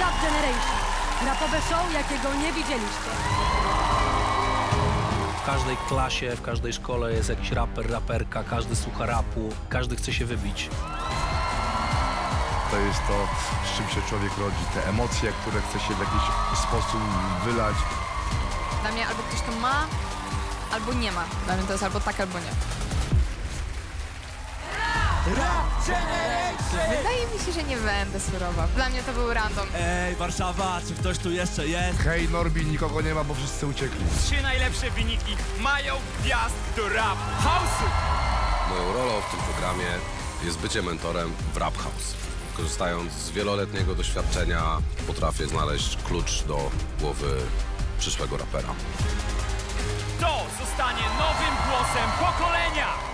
Rap Generation. Rapowe show, jakiego nie widzieliście. W każdej klasie, w każdej szkole jest jakiś raper, raperka, każdy słucha rapu, każdy chce się wybić. To jest to, z czym się człowiek rodzi, te emocje, które chce się w jakiś sposób wylać. Dla mnie albo ktoś to ma, albo nie ma. Dla mnie to jest albo tak, albo nie. Wydaje mi się, że nie będę surowa. Dla mnie to był random. Ej, Warszawa, czy ktoś tu jeszcze jest? Hej Norbi, nikogo nie ma, bo wszyscy uciekli. Trzy najlepsze wyniki mają wjazd do rap house'u. Moją rolą w tym programie jest bycie mentorem w Rap House. Korzystając z wieloletniego doświadczenia potrafię znaleźć klucz do głowy przyszłego rapera. To zostanie nowym głosem pokolenia.